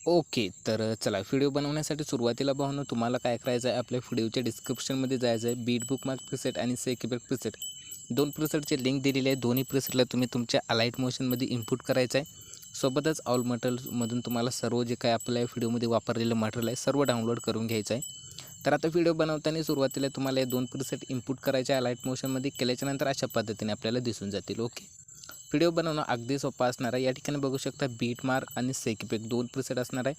Okay तर चला video बनवण्यासाठी सुरुवातीला भावनं तुम्हाला काय करायचं आहे आपल्या व्हिडिओच्या डिस्क्रिप्शनमध्ये जायचं आहे बीट बुक मार्क प्रिसेट आणि सेकिबेक प्रिसेट दोन प्रिसेटचे लिंक दिलेली आहे दोन्ही प्रिसेटला तुम्ही तुमच्या अलाईट मोशनमध्ये इनपुट करायचं आहे सोबतच ऑल मटेरियलमधून तुम्हाला सर्व जे काय आपल्या व्हिडिओमध्ये वापरलेलं मटेरियल आहे सर्व डाउनलोड करून घ्यायचं आहे तर आता व्हिडिओ बनवताना सुरुवातीला तुम्हाला हे दोन प्रिसेट इनपुट करायचे आहे लाइट मोशनमध्ये केल्याच्यानंतर अशा पद्धतीने आपल्याला दिसून जातील ओके? व्हिडिओ बनवणं अगदी सोपा असणार आहे. या ठिकाणी बघू शकता बीट मार्क आणि सेकीपेक दोन प्रिसेट असणार आहे.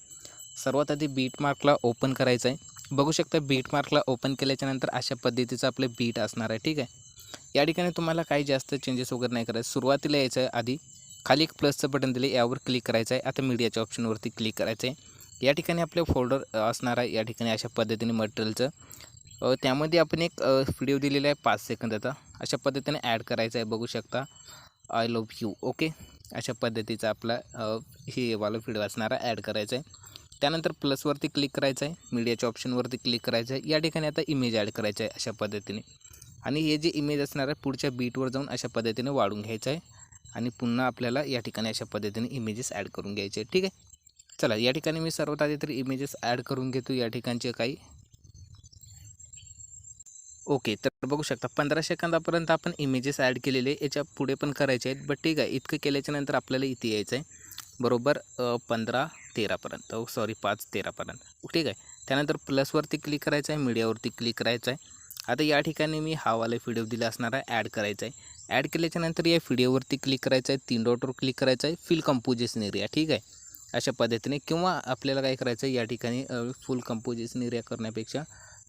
सर्वात आधी बीट मार्कला ओपन करायचं आहे. बघू शकता बीट मार्कला ओपन केल्याच्यानंतर अशा पद्धतीचं आपलं बीट असणार आहे. ठीक आहे? या ठिकाणी तुम्हाला काही जास्त चेंजेस वगैरे नाही करायचं. सुरुवातीला यायचं आहे आधी खाली एक प्लसचं बटन दिले यावर क्लिक करायचं आहे. आता मीडियाच्या ऑप्शनवरती क्लिक करायचं आहे. या ठिकाणी आपलं फोल्डर असणार आहे. या ठिकाणी अशा पद्धतीने मटेरियलचं त्यामध्ये आपण एक व्हिडिओ दिलेला आहे पाच सेकंदाचा अशा पद्धतीने ॲड करायचा आहे. बघू शकता. आय लव्ह यू ओके अशा पद्धतीचा आपला हे वाला फीड असणारा ॲड करायचा आहे. त्यानंतर प्लसवरती क्लिक करायचं आहे. मीडियाच्या ऑप्शनवरती क्लिक करायचं आहे. या ठिकाणी आता इमेज ॲड करायचं आहे अशा पद्धतीने. आणि हे जे इमेज असणार आहे पुढच्या बीटवर जाऊन अशा पद्धतीने वाढून घ्यायचं आहे. आणि पुन्हा आपल्याला या ठिकाणी अशा पद्धतीने इमेजेस ॲड करून घ्यायचे ठीक आहे? चला या ठिकाणी मी सर्वात आधी तरी इमेजेस ॲड करून घेतो. या ठिकाणचे काही ओके तर बघू शकता पंधरा सेकंदापर्यंत आपण इमेजेस ॲड केलेले याच्यापुढे पण करायचे आहेत बट ठीक आहे इतकं केल्याच्यानंतर आपल्याला इथे यायचं आहे. बरोबर पंधरा तेरापर्यंत सॉरी पाच तेरापर्यंत. ठीक आहे त्यानंतर प्लसवरती क्लिक करायचं आहे मीडियावरती क्लिक करायचं आहे. आता या ठिकाणी मी हा वाला व्हिडिओ दिला असणार आहे ॲड करायचा आहे. ॲड केल्याच्यानंतर या व्हिडिओवरती क्लिक करायचं आहे तीन डॉटवर क्लिक करायचं आहे फिल कंपोजिशन एरिया ठीक आहे. अशा पद्धतीने किंवा आपल्याला काय करायचं आहे या ठिकाणी फुल कंपोजिशन एरिया करण्यापेक्षा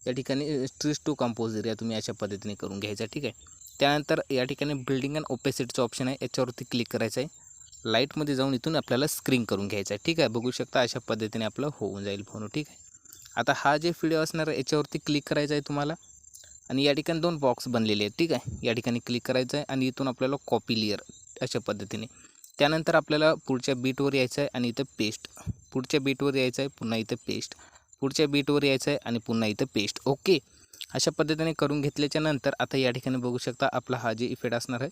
या ठिकाणी स्ट्रीस टू कंपोज एरिया तुम्ही अशा पद्धतीने करून घ्यायचा ठीक आहे? त्यानंतर या ठिकाणी बिल्डिंग अँड ओपेसिटचं ऑप्शन आहे. याच्यावरती क्लिक करायचं आहे लाईटमध्ये जाऊन इथून आपल्याला स्क्रीन करून घ्यायचं आहे ठीक आहे? बघू शकता अशा पद्धतीने आपलं होऊन जाईल फोन ठीक आहे? आता हा जे व्हिडिओ असणार आहे याच्यावरती क्लिक करायचा आहे तुम्हाला. आणि या ठिकाणी दोन बॉक्स बनलेले आहेत ठीक आहे? या ठिकाणी क्लिक करायचं आहे आणि इथून आपल्याला कॉपी लिअर अशा पद्धतीने. त्यानंतर आपल्याला पुढच्या बीटवर यायचं आहे आणि इथं पेस्ट पुढच्या बीटवर यायचं आहे पुन्हा इथं पेस्ट पुढच्या बीटवर यायचं आहे आणि पुन्हा इथं पेस्ट ओके अशा पद्धतीने करून घेतल्याच्या नंतर आता या ठिकाणी बघू शकता आपला हा जे इफेक्ट असणार आहे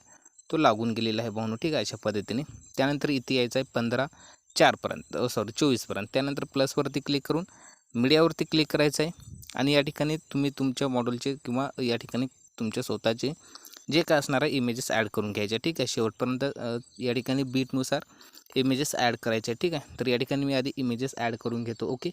तो लागून गेलेला आहे भावनो ठीक आहे अशा पद्धतीने. त्यानंतर इथे यायचं आहे पंधरा चारपर्यंत सॉरी चोवीसपर्यंत त्यानंतर प्लसवरती क्लिक करून मीडियावरती क्लिक करायचं आहे आणि या ठिकाणी तुम्ही तुमच्या मॉडेलचे किंवा या ठिकाणी तुमच्या स्वतःचे जे काय असणार आहे इमेजेस ॲड करून घ्यायचे. ठीक आहे शेवटपर्यंत या ठिकाणी बीटनुसार इमेजेस ॲड करायचे. ठीक आहे तर या ठिकाणी मी आधी इमेजेस ॲड करून घेतो. Okay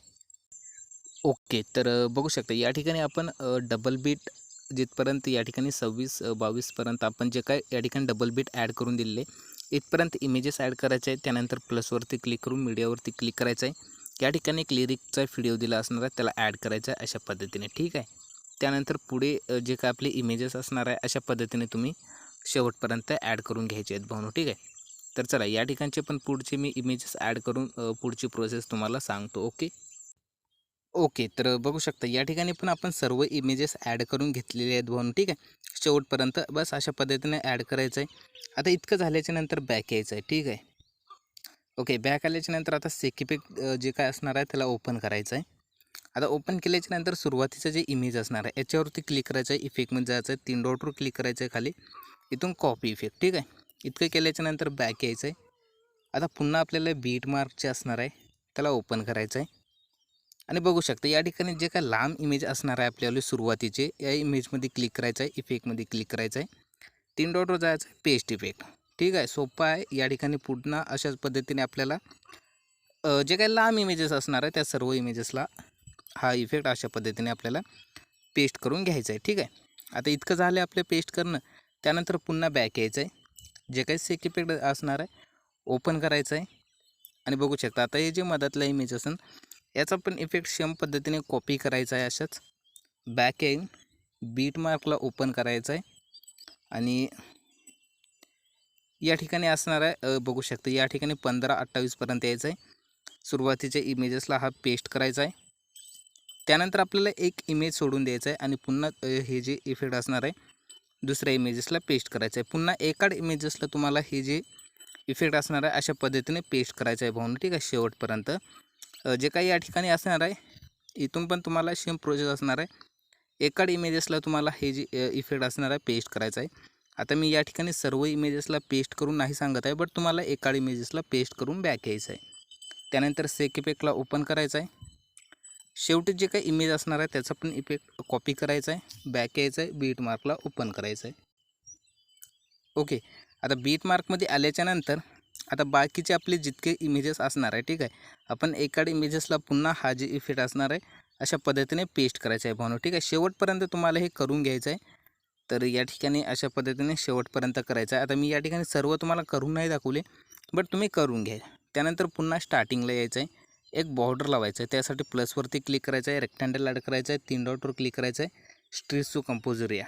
okay. तर बघू शकता या ठिकाणी आपण डबल बीट जिथपर्यंत या ठिकाणी सव्वीस बावीसपर्यंत आपण जे काय या ठिकाणी डबल बीट ॲड करून दिलेले इथपर्यंत इमेजेस ॲड करायचे आहे त्यानंतर प्लसवरती क्लिक करून मीडियावरती क्लिक करायचं आहे. या ठिकाणी एक लिरिकचा व्हिडिओ दिला असणार आहे. त्याला ॲड करायचा आहे अशा पद्धतीने ठीक आहे? त्यानंतर पुढे जे काय आपले इमेजेस असणार आहे अशा पद्धतीने तुम्ही शेवटपर्यंत ॲड करून घ्यायचे आहेत भावनो ठीक आहे? तर चला या ठिकाणचे पण पुढचे मी इमेजेस ॲड करून पुढची प्रोसेस तुम्हाला सांगतो ओके? ओके तर बघू शकता या ठिकाणी पण आपण सर्व इमेजेस ॲड करून घेतलेले आहेत भाऊन ठीक आहे? शेवटपर्यंत बस अशा पद्धतीने ॲड करायचं आहे आता इतकं झाल्याच्यानंतर बॅक यायचं आहे. ठीक आहे? ओके बॅक आल्याच्यानंतर आता सेकिपेक जे काय असणार आहे त्याला ओपन करायचं आहे आता ओपन केल्याच्यानंतर सुरुवातीचं जे इमेज असणार आहे याच्यावरती क्लिक करायचं आहे. इफेक्टमध्ये जायचं आहे. तीन डॉटवर क्लिक करायचं आहे खाली. इथून कॉपी इफेक्ट ठीक आहे? इतकं केल्याच्यानंतर बॅक यायचं आहे आता पुन्हा आपल्याला बीट मार्कचे असणार आहे त्याला ओपन करायचं आहे आणि बघू शकता या ठिकाणी जे काय लांब इमेज असणार आहे आपल्याला सुरुवातीचे या इमेजमध्ये क्लिक करायचं आहे इफेक्टमध्ये क्लिक करायचं आहे. तीन डॉटवर जायचं आहे पेस्ट इफेक्ट ठीक आहे सोपं आहे. या ठिकाणी पुन्हा अशाच पद्धतीने आपल्याला जे काही लांब इमेजेस असणार आहे त्या सर्व इमेजेसला हा इफेक्ट अशा पद्धतीने आपल्याला पेस्ट करून घ्यायचं आहे. ठीक आहे? आता इतकं झालं आपलं पेस्ट करणं. त्यानंतर पुन्हा बॅक यायचं आहे. जे काही सेक इफेक्ट असणार आहे ओपन करायचं आहे. आणि बघू शकता आता हे जे मधातला इमेज असेल याचा पण इफेक्ट सेम पद्धतीने कॉपी करायचा आहे अशाच. बॅक एंड बीट मार्कला ओपन करायचं आहे आणि या ठिकाणी असणार आहे बघू शकता या ठिकाणी पंधरा अठ्ठावीसपर्यंत यायचं आहे सुरुवातीच्या इमेजेसला हा पेस्ट करायचा आहे त्यानंतर आपल्याला एक इमेज सोडून द्यायचा आहे आणि पुन्हा हे जे इफेक्ट असणार आहे दुसऱ्या इमेजेसला पेस्ट करायचं आहे पुन्हा एकाड इमेजेसला तुम्हाला हे जे इफेक्ट असणार आहे अशा पद्धतीने पेस्ट करायचं आहे भाऊन. ठीक आहे शेवटपर्यंत. जे काही या ठिकाणी असणार आहे इथून पण तुम्हाला सेम प्रोसेस असणार आहे. एकाड इमेजेसला तुम्हाला हे जे इफेक्ट असणार आहे पेस्ट करायचं आहे. आता मी या ठिकाणी सर्व इमेजेसला पेस्ट करून नाही सांगत आहे बट तुम्हाला एकाड इमेजेसला पेस्ट करून बॅक यायचं आहे. त्यानंतर सेक इफेक्टला ओपन करायचं आहे. शेवटी जे काही इमेज असणार आहे त्याचा पण इफेक्ट कॉपी करायचा आहे. बॅक यायचं आहे बीट मार्कला ओपन करायचं आहे. ओके आता बीट मार्कमध्ये आल्याच्यानंतर आता बाकीचे आपले जितके इमेजेस असणार आहे ठीक आहे. आपण एकाड इमेजेसला पुन्हा हा जे इफेक्ट असणार आहे अशा पद्धतीने पेस्ट करायचं आहे भावनो ठीक आहे. शेवटपर्यंत तुम्हाला हे करून घ्यायचं आहे. तर या ठिकाणी अशा पद्धतीने शेवटपर्यंत करायचं आहे. आता मी या ठिकाणी सर्व तुम्हाला करून नाही दाखवले बट तुम्ही करून घ्या. त्यानंतर पुन्हा स्टार्टिंगला यायचं आहे. एक बॉर्डर लावायचं आहे. त्यासाठी प्लसवरती क्लिक करायचं आहे. रेक्टँडल ॲड करायचं आहे. तीन डॉटवर क्लिक करायचं आहे. स्ट्रीस टू कंपोजर या.